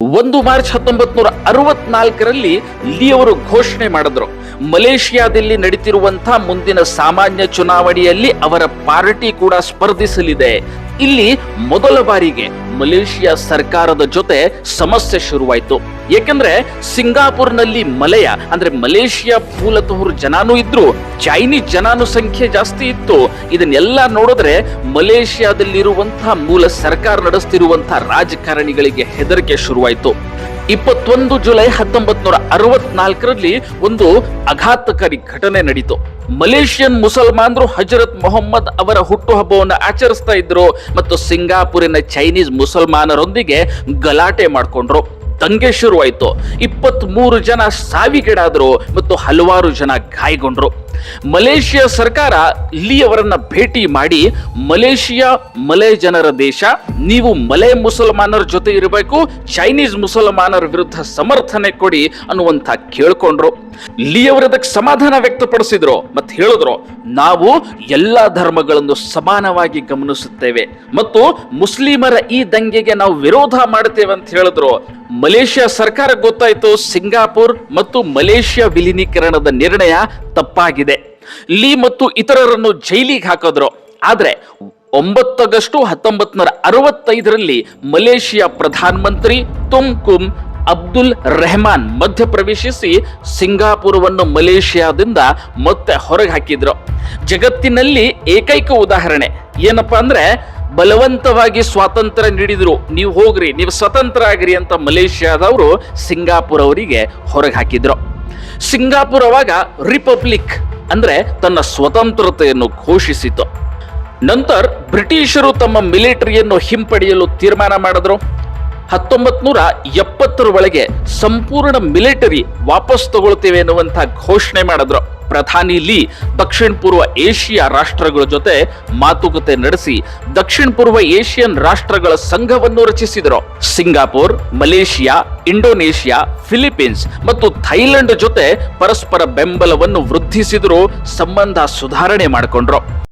ಒಂದು ಮಾರ್ಚ್ ಹತ್ತೊಂಬತ್ ನೂರ ಅರವತ್ನಾಲ್ಕರಲ್ಲಿ ಲೀ ಅವರು ಘೋಷಣೆ ಮಾಡಿದ್ರು. ಮಲೇಷಿಯಾದಲ್ಲಿ ನಡೀತಿರುವಂತಹ ಮುಂದಿನ ಸಾಮಾನ್ಯ ಚುನಾವಣೆಯಲ್ಲಿ ಅವರ ಪಾರ್ಟಿ ಕೂಡ ಸ್ಪರ್ಧಿಸಲಿದೆ. ಇಲ್ಲಿ ಮೊದಲ ಬಾರಿಗೆ ಮಲೇಷಿಯಾ ಸರ್ಕಾರದ ಜೊತೆ ಸಮಸ್ಯೆ ಶುರುವಾಯಿತು. ಏಕೆಂದ್ರೆ ಸಿಂಗಾಪುರ್ನಲ್ಲಿ ಮಲಯ, ಅಂದ್ರೆ ಮಲೇಷಿಯಾ ಮೂಲತವರು ಜನಾನು ಇದ್ರು, ಚೈನೀಸ್ ಜನಾನು ಸಂಖ್ಯೆ ಜಾಸ್ತಿ ಇತ್ತು. ಇದನ್ನೆಲ್ಲ ನೋಡಿದ್ರೆ ಮಲೇಷಿಯಾದಲ್ಲಿರುವಂತಹ ಮೂಲ ಸರ್ಕಾರ ನಡೆಸ್ತಿರುವಂತಹ ರಾಜಕಾರಣಿಗಳಿಗೆ ಹೆದರಿಕೆ ಶುರುವಾಯಿತು. ಇಪ್ಪತ್ತೊಂದು ಜುಲೈ ಹತ್ತೊಂಬತ್ ನೂರ ಅರವತ್ನಾಲ್ಕರಲ್ಲಿ ಒಂದು ಆಘಾತಕಾರಿ ಘಟನೆ ನಡೀತು. ಮಲೇಷಿಯನ್ ಮುಸಲ್ಮಾನರು ಹಜರತ್ ಮೊಹಮ್ಮದ್ ಅವರ ಹುಟ್ಟುಹಬ್ಬವನ್ನು ಆಚರಿಸ್ತಾ ಇದ್ರು ಮತ್ತು ಸಿಂಗಾಪುರಿನ ಚೈನೀಸ್ ಮುಸಲ್ಮಾನರೊಂದಿಗೆ ಗಲಾಟೆ ಮಾಡಿಕೊಂಡ್ರು. ದಂಗೆ ಶುರುವಾಯಿತು. ಇಪ್ಪತ್ತ್ ಮೂರು ಜನ ಸಾವಿಗೀಡಾದರು ಮತ್ತು ಹಲವಾರು ಜನ ಗಾಯಗೊಂಡ್ರು. ಮಲೇಷಿಯಾ ಸರ್ಕಾರ ಲೀ ಅವರನ್ನ ಭೇಟಿ ಮಾಡಿ, ಮಲೇಷಿಯಾ, ಮಲೆ ಜನರ ದೇಶ, ನೀವು ಮಲೆ ಮುಸಲ್ಮಾನರ ಜೊತೆ ಇರಬೇಕು, ಚೈನೀಸ್ ಮುಸಲ್ಮಾನರ ವಿರುದ್ಧ ಸಮರ್ಥನೆ ಕೊಡಿ ಅನ್ನುವಂಥ ಕೇಳ್ಕೊಂಡ್ರು. ಲೀ ಅದಕ್ಕೆ ಸಮಾಧಾನ ವ್ಯಕ್ತಪಡಿಸಿದ್ರು. ಮತ್ತೆ ಹೇಳಿದ್ರು, ನಾವು ಎಲ್ಲ ಧರ್ಮಗಳನ್ನು ಸಮಾನವಾಗಿ ಗಮನಿಸುತ್ತೇವೆ. ಮತ್ತು ಮುಸ್ಲಿಮರ ಈ ದಂಗೆಗೆ ನಾವು ವಿರೋಧ ಮಾಡುತ್ತೇವೆ ಅಂತ ಹೇಳಿದ್ರು. ಮಲೇಷ್ಯಾ ಸರ್ಕಾರ ಗೊತ್ತಾಯಿತು ಸಿಂಗಾಪುರ್ ಮತ್ತು ಮಲೇಷ್ಯಾ ವಿಲೀನೀಕರಣದ ನಿರ್ಣಯ ತಪ್ಪಾಗಿದೆ. ಲೀ ಮತ್ತು ಇತರರನ್ನು ಜೈಲಿಗೆ ಹಾಕಿದ್ರು. ಆದರೆ ಒಂಬತ್ತಗಷ್ಟು ಹತ್ತೊಂಬತ್ತು ಹತ್ತೊಂಬತ್ ನೂರ ಅರವತ್ತೈದರಲ್ಲಿ ಮಲೇಷಿಯಾ ಪ್ರಧಾನಮಂತ್ರಿ ತುಮ್ಕುಮ್ ಅಬ್ದುಲ್ ರೆಹಮಾನ್ ಮಧ್ಯಪ್ರವೇಶಿಸಿ ಸಿಂಗಾಪುರವನ್ನು ಮಲೇಷ್ಯಾದಿಂದ ಮತ್ತೆ ಹೊರಗೆ ಹಾಕಿದ್ರು. ಜಗತ್ತಿನಲ್ಲಿ ಏಕೈಕ ಉದಾಹರಣೆ ಏನಪ್ಪಾ ಅಂದ್ರೆ ಬಲವಂತವಾಗಿ ಸ್ವಾತಂತ್ರ್ಯ ನೀಡಿದ್ರು. ನೀವು ಹೋಗ್ರಿ, ನೀವು ಸ್ವತಂತ್ರ ಆಗ್ರಿ ಅಂತ ಮಲೇಷ್ಯಾದವರು ಸಿಂಗಾಪುರ ಅವರಿಗೆ ಹೊರಗೆ ಹಾಕಿದ್ರು. ಸಿಂಗಾಪುರ್ ಅವಾಗ ರಿಪಬ್ಲಿಕ್ ಅಂದ್ರೆ ತನ್ನ ಸ್ವತಂತ್ರತೆಯನ್ನು ಘೋಷಿಸಿತು. ನಂತರ ಬ್ರಿಟಿಷರು ತಮ್ಮ ಮಿಲಿಟರಿಯನ್ನು ಹಿಂಪಡೆಯಲು ತೀರ್ಮಾನ ಮಾಡಿದ್ರು. ಹತ್ತೊಂಬತ್ ನೂರ ಎಪ್ಪತ್ತರ ಒಳಗೆ ಸಂಪೂರ್ಣ ಮಿಲಿಟರಿ ವಾಪಸ್ ತಗೊಳ್ತೇವೆ ಎನ್ನುವಂತ ಘೋಷಣೆ ಮಾಡಿದ್ರು. ಪ್ರಧಾನಿ ಲೀ ದಕ್ಷಿಣ ಪೂರ್ವ ಏಷ್ಯಾ ರಾಷ್ಟ್ರಗಳ ಜೊತೆ ಮಾತುಕತೆ ನಡೆಸಿ ದಕ್ಷಿಣ ಪೂರ್ವ ಏಷ್ಯನ್ ರಾಷ್ಟ್ರಗಳ ಸಂಘವನ್ನು ರಚಿಸಿದರು. ಸಿಂಗಾಪುರ್, ಮಲೇಷಿಯಾ, ಇಂಡೋನೇಷಿಯಾ, ಫಿಲಿಪೀನ್ಸ್ ಮತ್ತು ಥೈಲ್ಯಾಂಡ್ ಜೊತೆ ಪರಸ್ಪರ ಬೆಂಬಲವನ್ನು ವೃದ್ಧಿಸಿದ್ರು ಸಂಬಂಧ ಸುಧಾರಣೆ ಮಾಡಿಕೊಂಡ್ರು.